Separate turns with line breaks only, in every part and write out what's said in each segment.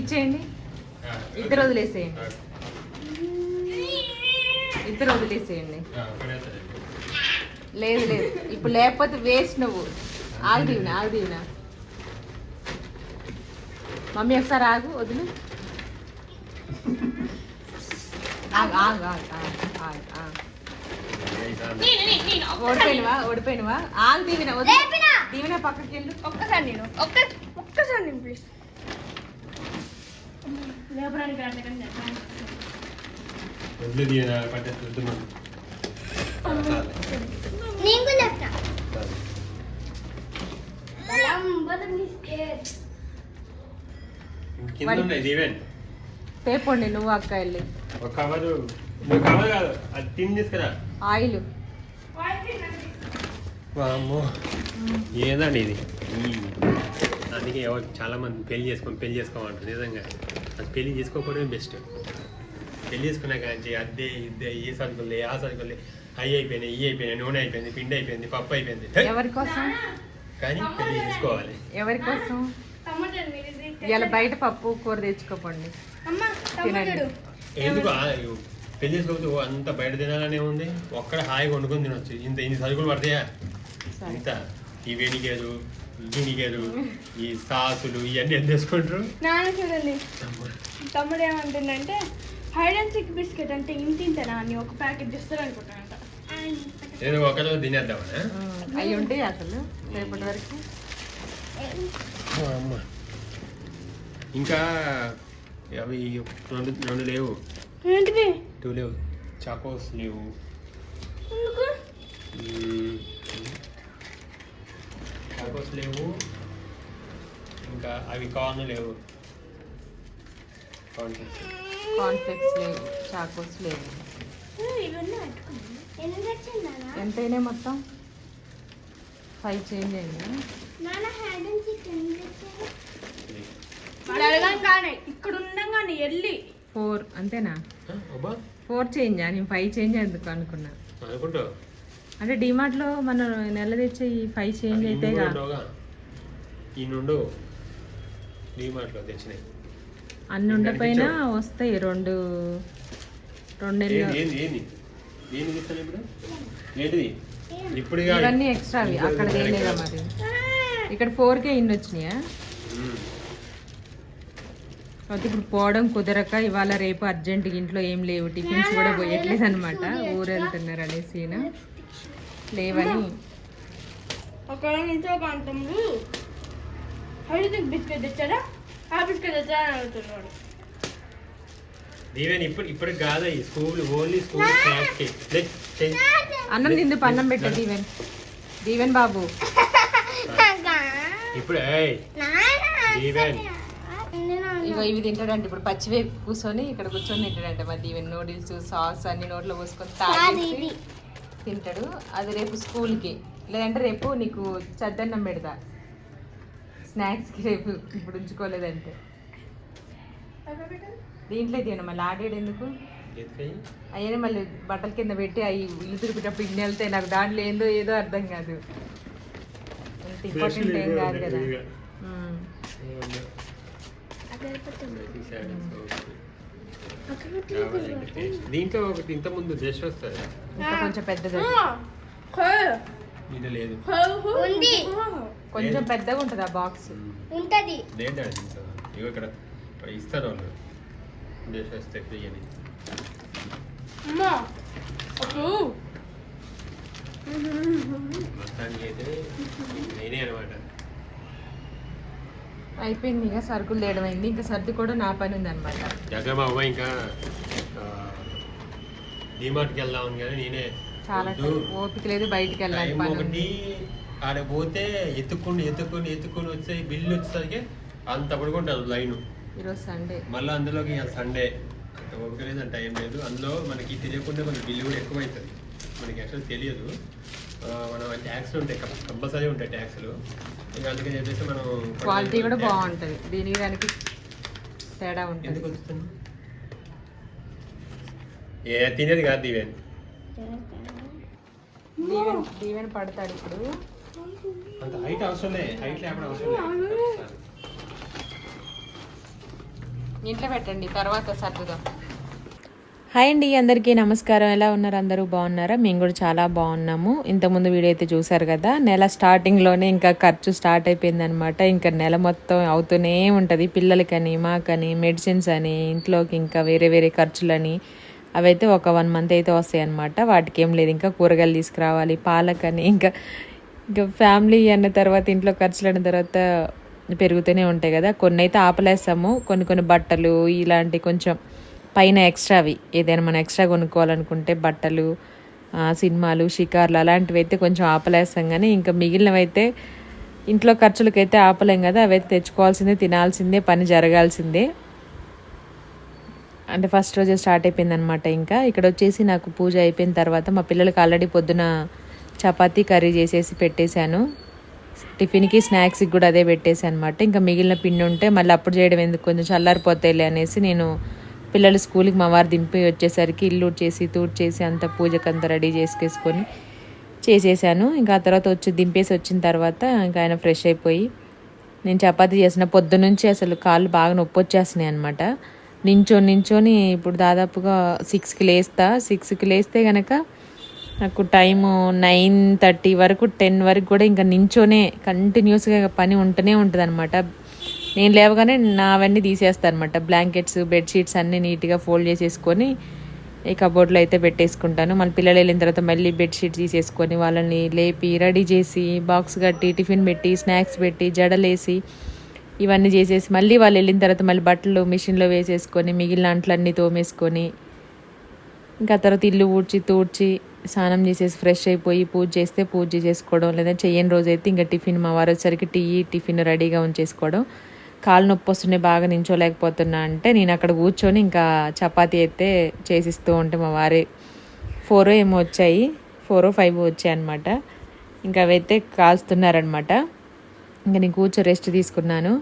ఇచ్చేయండి ఇద్దరు వదిలేసేయండి. ఇద్దరు వదిలేసేయండి. లేదు. లేదు ఇప్పుడు లేకపోతే వేస్ట్ నువ్వు. ఆగు దీవెన ఆగు దీవెన. మమ్మీ ఒకసారి ఆగు వదిలు ఆగు ఆగు ఆగు ఆగు, ఆగు, ఓడిపోయినవా? ఓడిపోయినవా? ఆగు దీవెన. దీవెన పక్కకి వెళ్ళు.
ఒక్కసారి నేను ఒక్క ఒక్కసారి నేను ప్లీజ్ లేపడానికి
తేపండి నువ్వు అక్క వెళ్ళి.
ఒక కవరు నువ్వు కవర్ కాదు అది తిని తీసుకురా.
ఆయిల్.
వామ్మో. ఏదండి ఇది? అందుకే ఎవరు చాలా మంది పెళ్ళి చేసుకొని పెళ్ళి చేసుకోమంటారు నిజంగా. అది పెళ్ళి చేసుకోకపోవడమే బెస్ట్ పెళ్ళి చేసుకున్నాక నుంచి అద్దే ఇద్దే ఏ సరుకులు ఆ సరుకులు అవి అయిపోయినాయి ఇవి అయిపోయినాయి నూనె అయిపోయింది పిండి అయిపోయింది పప్పు అయిపోయింది. హే!
ఎవరి కోసం?
కానీ పెళ్ళి చేసుకోవాలి.
ఎవరి కోసం? ఇవాళ బయట పప్పు కూర తెచ్చుకోపండి.
అమ్మ
తినండి.
ఎందుకు. పెళ్ళి చేసుకోవచ్చు అంత బయట తినాలనే ఉంది. ఒక్కడ హాయిగా వండుకొని తినొచ్చు. ఇంత ఇన్ని సరుకులు పడతాయా? ఇంత ఈ వెనిగరు వినిగరు ఈ సాసులు ఇవన్నీ ఎంత తీసుకుంటారు
నాన్న చూడండి. తమ్ముడు. ఏమంటుందంటే హైడ్ అండ్ సిక్ బిస్కెట్ అంటే ఇంత ఇంతనా అని ఒక ప్యాకెట్ ఇస్తారు అనుకుంటానంట
ఏదో ఒకదో తినేద్దామనా
అవి ఉంటాయి అసలు రేపటి వరకు.
అమ్మ. ఇంకా అవి రెండు రెండు లేవు.
ఏంటిది?
టూ లేవు. చాకోస్ లేవు. చాకోస్ లేవు. ఇంకా అవి కార్న్ లేవు.
కాన్ఫ్లెక్స్ లేవు. చాకోస్ లేవు. ఎంతైనా మొత్తం? ఫైవ్ చేంజ్ అయింది?
నాన్న హ్యాండ్ అండ్ సిక్ అడగాను కానీ ఇక్కడ ఉండంగానే వెళ్ళి.
ఫోర్ అంతేనా? ఫోర్ చేంజ్ నేను ఫైవ్ చేంజ్ ఎందుకు అనుకున్నా? అంటే డిమార్ట్లో మనం నెల తెచ్చే ఈ ఫైవ్ చేంజ్ అయితే అన్ని ఉండపోయినా వస్తాయి రెండు రెండు
ఏంది
నెలలు
ఇప్పుడు.
ఇవన్నీ ఎక్స్ట్రావి
ఇంకో
అక్కడ తేలేదా. మరి. ఇక్కడ ఫోర్కే ఇన్ని వచ్చినాయా. అయితే ఇప్పుడు పోవడం కుదరక ఇవాళ రేపు అర్జెంట్ ఇంట్లో ఏం లేవు. టిఫిన్స్ కూడా పోయట్లేదు అనమాట ఊరు వెళ్తున్నారు అనేసి లేవని.
ఒక ఇంట్లో ఒక అంతముడు హైడ్ సిక్ బిస్కెట్ తెచ్చారా ఆ బిస్కెట్ తెచ్చారా అని అడుగుతున్నాడు.
దీవెన్ ఇప్పుడు కాదు స్కూల్ ఓన్లీ స్కూల్.
అన్నం తిందు అన్నం పెట్ట దీవెన్. దీవెన్ బాబు.
ఇప్పుడు ఏయ్! దీవెన్.
ఇగో ఇవి తింటాడంట. ఇప్పుడు పచ్చివే కూర్చొని ఇక్కడ కూర్చొని తింటాడంట. మరి దీవెన్ నూడిల్స్ సాస్ అన్ని నోట్లో పోసుకొని తాగేసి తింటాడు. అది రేపు స్కూల్కి. లేదంటే రేపు నీకు చద్దన్నం పెడతా. స్నాక్స్కి రేపు ఇప్పుడు ఉంచుకోలేదంటే. దీంట్లో తిన. మళ్ళీ ఆడాడు ఎందుకు? అయ్యనే మళ్ళీ బట్టల కింద పెట్టి అవి ఇల్లు తిరిపేటప్పుడు ఇన్ని వెళ్తాయి. నాకు దాంట్లో ఏందో ఏదో అర్థం కాదు. ఇంపార్టెంట్ ఏం కాదు కదా.
దీంట్లో ఒకటి ఇంత ముందు జస్ట్ వస్తుంది.
ఇంకా కొంచెం పెద్దది
ఇది లేదు.
ఉంది.
కొంచెం పెద్దగా ఉంటుంది ఆ బాక్స్
ఉంటది.
లేదండి ఇగో ఇక్కడ ఇస్తారు వాళ్ళు. జస్ట్ వస్తే ఫ్రీ అని. మొత్తానికి అయితే నేనే అనమాట
అయిపోయింది ఇక సరుకులు తేయడం అయింది. ఇంకా సర్ది కూడా నా పని ఉంది అనమాట
దగ్గర మా అమ్మ ఇంకా డిమార్ట్కి వెళ్దామని కానీ నేనే
చాలా ఓపిక లేదు బయటికి వెళ్ళాలి
ఒకటి ఆడ పోతే ఎత్తుకుని ఎత్తుకుని ఎత్తుకుని వచ్చే బిల్లు వచ్చేసరికి అంత పడుకుంటారు లైన్.
ఈరోజు సండే.
మళ్ళీ అందులోకి సండే. అంత ఓపిక లేదు టైం లేదు. అందులో మనకి తెలియకుండా మన బిల్లు కూడా ఎక్కువ అవుతుంది మనకి యాక్చువల్ తెలియదు. మనం ట్యాక్స్లు ఉంటాయి కంపల్సరీ ఉంటాయి ట్యాక్స్లు. ఇక అందుకని చెప్పేసి మనం
క్వాలిటీ కూడా బాగుంటుంది. దీనికి దానికి తేడా ఉంటుంది.
ఏ తినేది కాదు ఇవేం
దీవెన్ దీవెన్ పడతాడు ఇప్పుడు.
అంత హైట్ అవసరం హైట్ లేకపోతే అవసరం
ఇంట్లో పెట్టండి తర్వాత సర్దుదాం. హాయ్ అండి అందరికీ నమస్కారం. ఎలా ఉన్నారు? అందరూ బాగున్నారా? మేము కూడా చాలా బాగున్నాము. ఇంతకుముందు వీడియో అయితే చూసారు కదా నెల స్టార్టింగ్లోనే ఇంకా ఖర్చు స్టార్ట్ అయిపోయింది అనమాట ఇంకా నెల మొత్తం అవుతూనే ఉంటుంది. పిల్లలకని మాకని మెడిసిన్స్ అని ఇంట్లోకి ఇంకా వేరే వేరే ఖర్చులని అవైతే ఒక వన్ మంత్ అయితే వస్తాయి అనమాట వాటికి ఏం లేదు. ఇంకా కూరగాయలు తీసుకురావాలి పాలకని ఇంకా ఇంకా ఫ్యామిలీ అన్న తర్వాత ఇంట్లో ఖర్చులు అన్న తర్వాత పెరుగుతూనే ఉంటాయి కదా. కొన్ని అయితే ఆపలేస్తాము. కొన్ని కొన్ని బట్టలు ఇలాంటి కొంచెం పైన ఎక్స్ట్రావి ఏదైనా మనం ఎక్స్ట్రా కొనుక్కోవాలనుకుంటే బట్టలు సినిమాలు షికార్లు అలాంటివి అయితే కొంచెం ఆపలేస్తాం కానీ ఇంకా మిగిలినవి అయితే ఇంట్లో ఖర్చులకైతే ఆపలేం కదా అవైతే తెచ్చుకోవాల్సిందే తినాల్సిందే పని జరగాల్సిందే. అంటే ఫస్ట్ రోజే స్టార్ట్ అయిపోయింది అనమాట ఇంకా. ఇక్కడ వచ్చేసి నాకు పూజ అయిపోయిన తర్వాత మా పిల్లలకి ఆల్రెడీ పొద్దున చపాతీ కర్రీ చేసేసి పెట్టేశాను. టిఫిన్కి స్నాక్స్కి కూడా అదే పెట్టేసి అనమాట ఇంకా మిగిలిన పిండి ఉంటే మళ్ళీ అప్పుడు చేయడం ఎందుకు? కొంచెం చల్లారిపోతాయిలే అనేసి నేను పిల్లలు స్కూల్కి మా వారు దింపి వచ్చేసరికి ఇల్లు చేసి చేసి అంత పూజకి అంతా రెడీ చేసుకేసుకొని చేసేసాను. ఇంకా ఆ తర్వాత వచ్చి దింపేసి వచ్చిన తర్వాత ఇంకా ఆయన ఫ్రెష్ అయిపోయి నేను చపాతి చేసిన పొద్దు నుంచి అసలు కాళ్ళు బాగా నొప్పి వచ్చేస్తున్నాయి అనమాట నించొని నించొని ఇప్పుడు దాదాపుగా సిక్స్కి లేస్తా. సిక్స్కి లేస్తే కనుక నాకు టైము నైన్ థర్టీ వరకు టెన్ వరకు కూడా ఇంకా నించోనే కంటిన్యూస్గా పని ఉంటూనే ఉంటుంది అనమాట నేను లేవగానే నావన్నీ తీసేస్తాను అనమాట బ్లాంకెట్స్ బెడ్షీట్స్ అన్నీ నీట్గా ఫోల్డ్ చేసేసుకొని ఈ కబోర్డ్లో అయితే పెట్టేసుకుంటాను. మళ్ళీ పిల్లలు వెళ్ళిన తర్వాత మళ్ళీ బెడ్షీట్ తీసేసుకొని వాళ్ళని లేపి రెడీ చేసి బాక్స్ కట్టి టిఫిన్ పెట్టి స్నాక్స్ పెట్టి జడలేసి ఇవన్నీ చేసేసి మళ్ళీ వాళ్ళు వెళ్ళిన తర్వాత మళ్ళీ బట్టలు మిషన్లో వేసేసుకొని మిగిలిన అంట్లన్నీ తోమేసుకొని ఇంకా తర్వాత ఇల్లు ఊడ్చి తూడ్చి స్నానం చేసేసి ఫ్రెష్ అయిపోయి పూజ చేస్తే పూజ చేసుకోవడం లేదా చేయని రోజైతే ఇంకా టిఫిన్ మా వారు వచ్చేసరికి టీ టిఫిన్ రెడీగా ఉంచేసుకోవడం. కాలు నొప్పి వస్తుండే బాగా నించోలేకపోతున్నా అంటే నేను అక్కడ కూర్చొని ఇంకా చపాతీ అయితే చేసిస్తూ ఉంటే మా వారే ఫోరో ఏమో వచ్చాయి ఫోరో ఫైవ్ వచ్చాయి అనమాట ఇంకా అవైతే కాల్స్తున్నారనమాట ఇంకా నేను కూర్చో రెస్ట్ తీసుకున్నాను.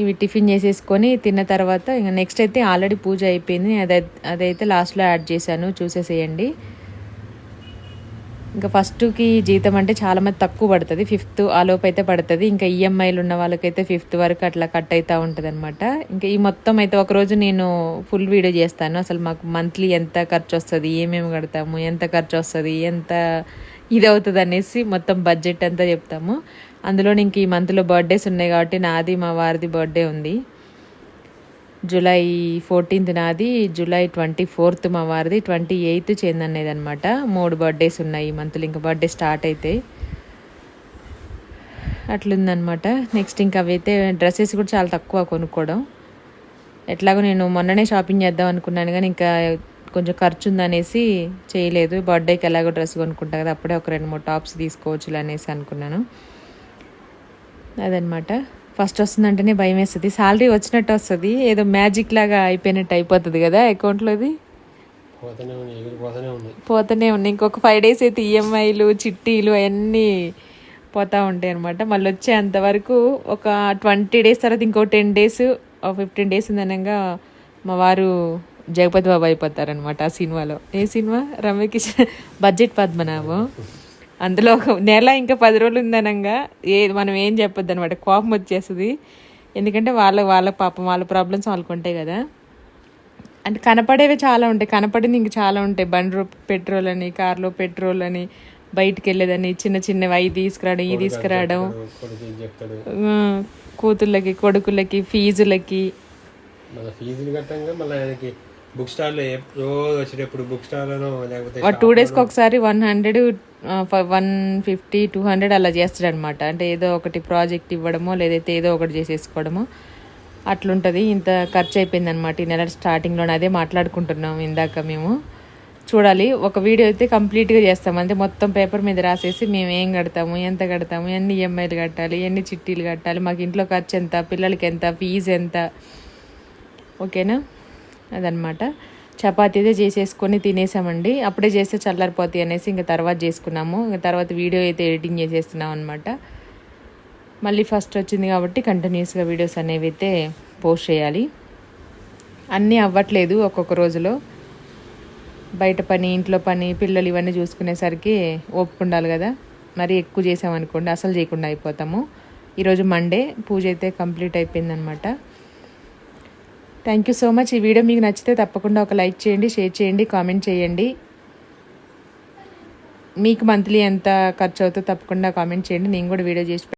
ఇవి టిఫిన్ చేసేసుకొని తిన్న తర్వాత ఇంకా నెక్స్ట్ అయితే ఆల్రెడీ పూజ అయిపోయింది. అదై అదైతే లాస్ట్లో యాడ్ చేశాను. చూసేసేయండి. ఇంకా ఫస్ట్కి జీతం అంటే చాలా మంది తక్కువ పడుతుంది. ఫిఫ్త్ ఆలోపు అయితే పడుతుంది. ఇంకా ఈఎంఐలు ఉన్న వాళ్ళకైతే ఫిఫ్త్ వరకు అట్లా కట్ అవుతూ ఉంటుంది అనమాట ఇంకా ఈ మొత్తం అయితే ఒకరోజు నేను ఫుల్ వీడియో చేస్తాను. అసలు మాకు మంత్లీ ఎంత ఖర్చు వస్తుంది ఏమేమి కడతాము ఎంత ఖర్చు వస్తుంది ఎంత ఇది అవుతుంది అనేసి మొత్తం బడ్జెట్ అంతా చెప్తాము. అందులో ఇంక ఈ మంత్లో బర్త్డేస్ ఉన్నాయి కాబట్టి నాది మా వారిది బర్త్డే ఉంది. జూలై ఫోర్టీన్త్ నాది జూలై ట్వంటీ ఫోర్త్ మా వారిది ట్వంటీ ఎయిత్ చేందనేది అనమాట మూడు బర్త్డేస్ ఉన్నాయి ఈ మంత్లో ఇంకా బర్త్డే స్టార్ట్ అయితే అట్లుందనమాట నెక్స్ట్ ఇంకా అవైతే డ్రెస్సెస్ కూడా చాలా తక్కువ కొనుక్కోవడం. ఎట్లాగో నేను మొన్ననే షాపింగ్ చేద్దాం అనుకున్నాను కానీ ఇంకా కొంచెం ఖర్చు ఉందనేసి చేయలేదు బర్త్డేకి ఎలాగో డ్రెస్ కొనుక్కుంటా కదా అప్పుడే ఒక రెండు మూడు టాప్స్ తీసుకోవచ్చు అనేసి అనుకున్నాను. అదనమాట ఫస్ట్ వస్తుందంటేనే భయం వేస్తుంది. శాలరీ వచ్చినట్టు వస్తుంది. ఏదో మ్యాజిక్ లాగా అయిపోయినట్టు అయిపోతుంది కదా అకౌంట్లోది
పోతూనే ఉన్నాయి ఎగిరిపోతూనే ఉన్నాయి.
పోతూనే ఉన్నాయి. ఇంకొక ఫైవ్ డేస్ అయితే ఈఎంఐలు చిట్టీలు అవన్నీ పోతూ ఉంటాయి అనమాట మళ్ళీ వచ్చే అంతవరకు ఒక ట్వంటీ డేస్ తర్వాత ఇంకో టెన్ డేస్ ఫిఫ్టీన్ డేస్ ఉందనగా మా వారు జగపతి బాబు అయిపోతారనమాట ఆ సినిమాలో. ఏ సినిమా? రమ్యకిషన్ బడ్జెట్ పద్మనాభం. అందులో ఒక నెల ఇంకా పది రోజులు ఉందనంగా. ఏ మనం ఏం చెప్పొద్దు అనమాట కోపం వచ్చేస్తుంది. ఎందుకంటే వాళ్ళ వాళ్ళ పాపం వాళ్ళ ప్రాబ్లమ్స్ వాళ్ళకు ఉంటాయి కదా. అంటే కనపడేవి చాలా ఉంటాయి. కనపడింది ఇంక చాలా ఉంటాయి. బండ్లో పెట్రోల్ అని కార్లో పెట్రోల్ అని బయటికి వెళ్ళేదని చిన్న చిన్నవి అవి తీసుకురావడం ఇవి తీసుకురావడం. కూతుళ్ళకి కొడుకులకి ఫీజులకి.
ఫీజులు కట్టంగా మళ్ళీ ఆయనకి బుక్ స్టాల్లో రోజు వచ్చేటప్పుడు బుక్ స్టాల్లోనో లేకపోతే
టూ డేస్కి ఒకసారి one hundred one fifty two hundred అలా చేస్తాడు అనమాట అంటే ఏదో ఒకటి ప్రాజెక్ట్ ఇవ్వడమో లేదైతే ఏదో ఒకటి చేసేసుకోవడమో అట్లుంటుంది. ఇంత ఖర్చు అయిపోయింది అనమాట ఈ నెల స్టార్టింగ్లోనే. అదే మాట్లాడుకుంటున్నాం ఇందాక మేము. చూడాలి ఒక వీడియో అయితే కంప్లీట్గా చేస్తాం. అంటే మొత్తం పేపర్ మీద రాసేసి మేము ఏం కడతాము ఎంత కడతాము ఎన్ని ఈఎంఐలు కట్టాలి ఎన్ని చిట్టీలు కట్టాలి మాకు ఇంట్లో ఖర్చు ఎంత పిల్లలకి ఎంత ఫీజు ఎంత. ఓకేనా? అదనమాట చపాతి అయితే చేసేసుకొని తినేసామండి. అప్పుడే చేస్తే చల్లారిపోతాయి అనేసి ఇంకా తర్వాత చేసుకున్నాము. ఇంకా తర్వాత వీడియో అయితే ఎడిటింగ్ చేసేస్తున్నాం అనమాట మళ్ళీ ఫస్ట్ వచ్చింది కాబట్టి కంటిన్యూస్గా వీడియోస్ అనేవి అయితే పోస్ట్ చేయాలి. అన్నీ అవ్వట్లేదు ఒక్కొక్క రోజులో. బయట పని ఇంట్లో పని పిల్లలు ఇవన్నీ చూసుకునేసరికి ఓపిక ఉండాలి కదా. మరి ఎక్కువ చేసామనుకోండి అసలు చేయకుండా అయిపోతాము. ఈరోజు మండే పూజ అయితే కంప్లీట్ అయిపోయిందనమాట థ్యాంక్ యూ సో మచ్ ఈ వీడియో మీకు నచ్చితే తప్పకుండా ఒక లైక్ చేయండి షేర్ చేయండి కామెంట్ చేయండి. మీకు మంత్లీ ఎంత ఖర్చు అవుతుందో తప్పకుండా కామెంట్ చేయండి. నేను కూడా వీడియో చేసి